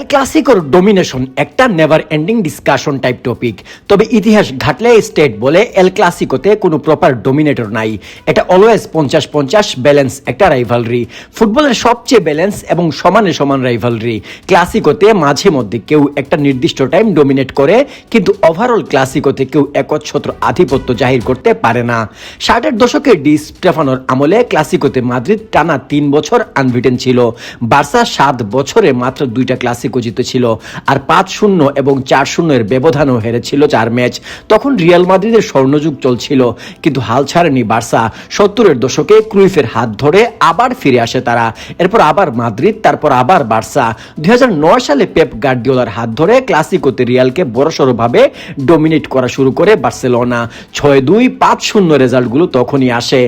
এল ক্লাসিকোর ডোমিনেশন একটা never ending discussion type topic তবে ইতিহাস ঘাটলে স্টেট বলে এল ক্লাসিকোতে কোনো প্রপার ডোমিনেটর নাই। এটা অলওয়েজ পঞ্চাশ পঞ্চাশ ব্যালেন্স একটা রাইভালরি ফুটবলের সবচেয়ে ব্যালেন্স এবং সমানে সমান রাইভালরি ক্লাসিকোতে মাঝে মধ্যে কেউ একটা নির্দিষ্ট টাইম ডোমিনেট করে, কিন্তু ওভারঅল ক্লাসিকোতে কেউ একচ্ছত্র আধিপত্য জাহির করতে পারে না। ষাটের দশকে ডি স্টেফানোর আমলে ক্লাসিকোতে মাদ্রিদ টানা তিন বছর আনভিটেন ছিল। বার্সা সাত বছরে মাত্র দুইটা ক্লাসিকো জিতেছিল আর পাঁচ শূন্য এবং চার শূন্যের ব্যবধানও হেরেছিল চার ম্যাচ। তখন রিয়াল মাদ্রিদের স্বর্ণযুগ চলছিল, কিন্তু হাল ছাড়েনি বার্সা। সত্তরের দশকে ক্রুইফের হাত ধরে আবার ফিরে আসে তারা। এরপর আবার মাদ্রিদ, তারপর আবার বার্সা। দুই সালে পেপ গার্দিওলার হাত ধরে ক্লাসিকোতে রিয়ালকে বড়সড়ভাবে ডোমিনেট করা শুরু করে বার্সেলোনা। ছয় দুই, পাঁচ শূন্য রেজাল্টগুলো তখনই আসে।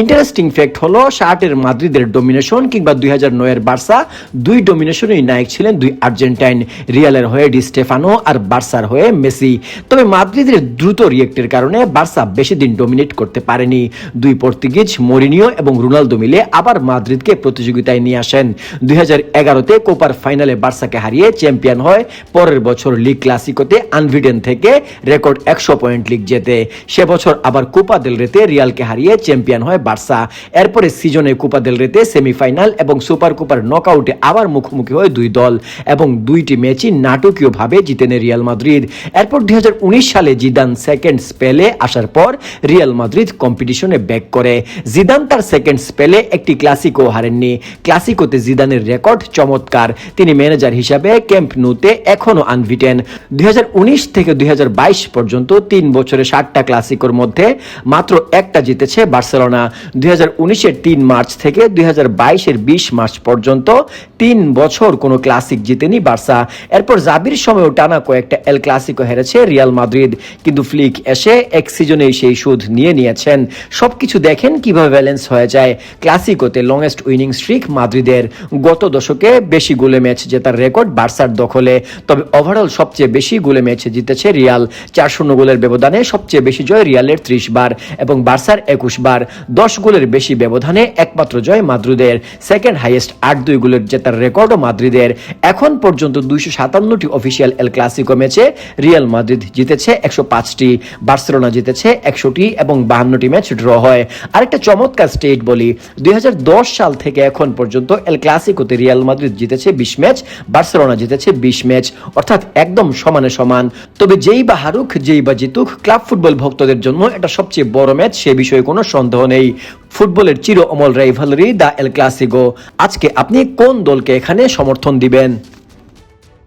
ইন্টারেস্টিং ফ্যাক্ট হলো, ষাটের মাদ্রিদের ডোমিনেশন কিংবা দুই হাজার নয়ের বার্সা দুই ডোমিনেশনই নায়ক ছিলেন দুই আর্জেন্টাইন রিয়ালের হয়ে ডি স্টেফানো আর বার্সার হয়ে মেসি। তবে মাদ্রিদের দ্রুত রিয়েক্টের কারণে বার্সা বেশি দিন ডোমিনেট করতে পারেনি। দুই পর্তুগিজ মরিনিও এবং রোনালদো মিলে আবার মাদ্রিদকে প্রতিযোগিতায় নিয়ে আসেন। দুই হাজার এগারোতে কোপার ফাইনালে বার্সাকে হারিয়ে চ্যাম্পিয়ন হয় পরের বছর লিগ ক্লাসিকোতে আনভিডেন থেকে রেকর্ড একশো পয়েন্ট লিগ জেতে। সে বছর আবার কোপা দেল রেতে রিয়ালকে হারিয়ে চ্যাম্পিয়ন হয় বার্সা। এরপরে সিজনে কোপা দেল রেতে সেমিফাইনাল এবং সুপার কোপার নকআউটে আবার মুখোমুখি হয় দুই দল। এবং দুইটি ম্যাচই নাটকীয়ভাবে জিতে নেয় রিয়াল মাদ্রিদ। এরপর দুই হাজার উনিশ সালে জিদান সেকেন্ড স্পেলে আসার পর রিয়াল মাদ্রিদ কম্পিটিশনে ব্যাক করে। জিদান তার সেকেন্ড স্পেলে একটি ক্লাসিকো হারেননি। ক্লাসিকোতে জিদানের রেকর্ড চমৎকার। তিনি ম্যানেজার হিসাবে ক্যাম্প নুতে এখনও আনভিটেন। দুই হাজার উনিশ থেকে দুই হাজার বাইশ পর্যন্ত তিন বছরে ষাটটা ক্লাসিকোর মধ্যে মাত্র একটা জিতেছে বার্সেলোনা। দুই হাজার তিন মার্চ থেকে দুই হাজার বিশ মার্চ পর্যন্ত তিন বছর কোনো ক্লাসিক জিতেনি বার্সা। এরপর জাবির সময়ও টানা কয়েকটা এল ক্লাসিকো হেরেছে রিয়াল মাদ্রিদ কিন্তু ফ্লিক এসে এক সিজনেই সেই সুদ নিয়ে নিয়েছেন। সবকিছু দেখেন কীভাবে ব্যালেন্স হয়ে যায়। ক্লাসিকোতে লংয়েস্ট উইনিং স্ট্রিক মাদ্রিদের। গত দশকে বেশি গোলে ম্যাচ জেতার রেকর্ড বার্সার দখলে। তবে ওভারঅল সবচেয়ে বেশি গোলে ম্যাচ জিতেছে রিয়াল চার শূন্য গোলের ব্যবধানে সবচেয়ে বেশি জয় রিয়ালের ত্রিশ বার এবং বার্সার একুশ বার। দশ গোলের বেশি ব্যবধানে একমাত্র জয় মাদ্রিদের। সেকেন্ড হাইয়েস্ট আট দুই গোলের জেতার রেকর্ডও মাদ্রিদের। এখন পর্যন্ত দুইশো সাতান্নটি অফিসিয়াল এল ক্লাসিকো ম্যাচে রিয়াল মাদ্রিদ জিতেছে একশো পাঁচটি, বার্সেলোনা জিতেছে একশোটি এবং বাহান্নটি ম্যাচ ড্র হয়। আরেকটা চমৎকার স্টেট বলি, দুই সাল থেকে এখন পর্যন্ত এল ক্লাসিকোতে রিয়াল মাদ্রিদ জিতেছে বিশ ম্যাচ, বার্সেলোনা জিতেছে বিশ ম্যাচ, অর্থাৎ একদম সমানে সমান। তবে যেই বা হারুক, যেই বা জিতুক, ক্লাব ফুটবল ভক্তদের জন্য এটা সবচেয়ে বড় ম্যাচ, সে বিষয়ে কোনো সন্দেহ নেই। ফুটবলের চির অমল রাইভালরি দ্য এল ক্লাসিগো আজকে আপনি কোন দলকে এখানে সমর্থন দিবেন?